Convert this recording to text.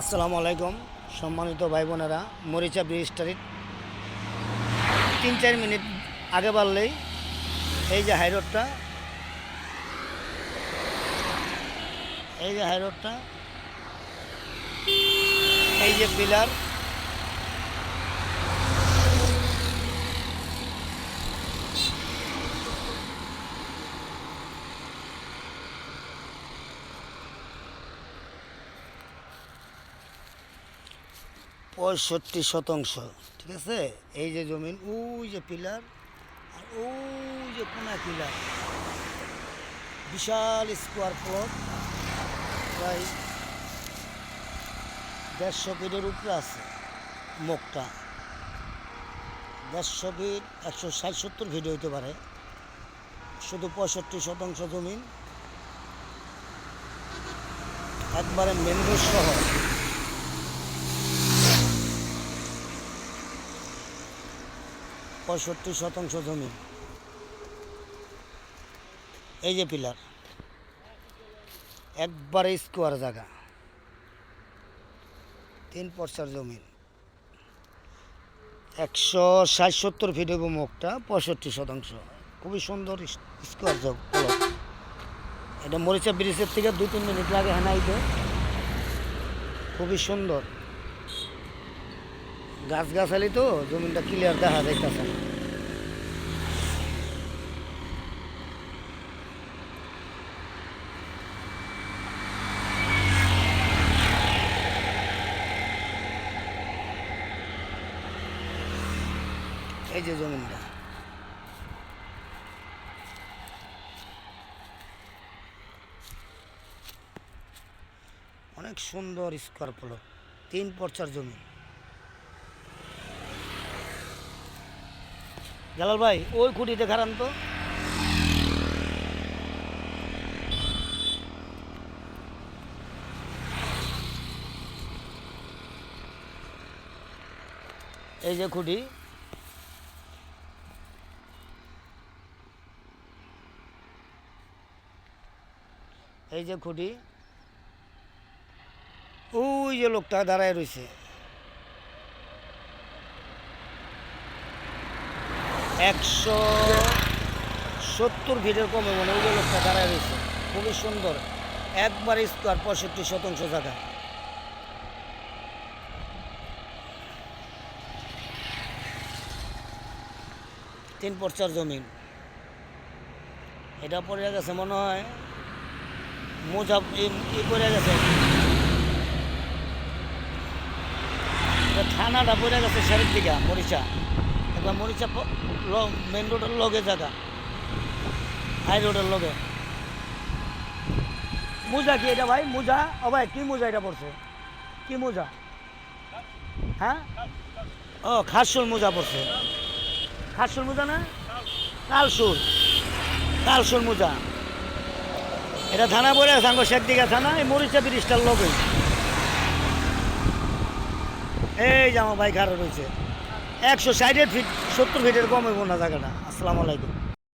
আসসালামু আলাইকুম, সম্মানিত ভাই বোনেরা মরিচা ব্রিজ স্ট্রিট। তিন চার মিনিট আগে বাড়লেই এই যে হাইরোডটা এই যে হাইরোডটা এই যে পিলার পঁয়ষট্টি শতাংশ, ঠিক আছে? এই যে জমিন, ওই যে পিলার, আর ওই যে কোনা পিলার। বিশাল স্কোয়ার প্লট, প্রায় দেড়শো ফিটের উপরে আছে মুখটা দেড়শো ফিট, একশো ষাট সত্তর ফিট হইতে পারে। শুধু পঁয়ষট্টি শতাংশ জমিন। একবারে মেন শহর। পঁয়ষট্টি শতাংশ জমি। এই যে পিলার, একবারে স্কোয়ার জায়গা। তিন পর্চার জমি। একশো ষাট সত্তর ফিট হইব মুখটা পঁয়ষট্টি শতাংশ। খুবই সুন্দর স্কোয়ার জগ এটা মরিচা ব্রিজের থেকে দুই তিন মিনিট লাগে হেনাইতে। খুবই সুন্দর। গাছ গাছালি তো, জমিনটা ক্লিয়ার দেখা যাইতেছে। এই যে জমিনটা অনেক সুন্দর স্কোয়ার প্লট, তিন পর্চার জমি জালাল ভাই, ওই খুঁটিতে খারান তো। এই যে খুঁটি। এই যে খুঁটি। ওই যে লোকটা দাঁড়ায় রয়েছে। একশো সত্তর ফিটের কমে মনে ওই লোকটা দাঁড়ায় রয়েছে। খুবই সুন্দর। একবার স্কোয়ার পঁয়ষট্টি শতাংশ জায়গা। তিন পর্চার জমিন এটা পড়ে গেছে মনে হয় মোজা ই- পড়ে গেছে। থানাটা পড়ে গেছে শেরের দিকে মরিচা। একবার মরিচা মেন রোডের লগে জায়গা। হাই রোডের লগে। মোজা কি এটা ভাই? মোজা? ও ভাই, কি মোজা এটা পড়ছে? কি মোজা? হ্যাঁ? ও, খাসুর মোজা পড়ছে। খাসুর মোজা না? কালসুর। কালসুর মোজা। এটা থানা পড়ে সাঙ্গ দিঘা থানা, এই মরিচা ব্রিজটার লগে। এই যে আমার ভাই খারাপ রয়েছে। একশো ষাটের ফিট সত্তর ফিটের কম হইব না জায়গাটা। আসসালামু আলাইকুম।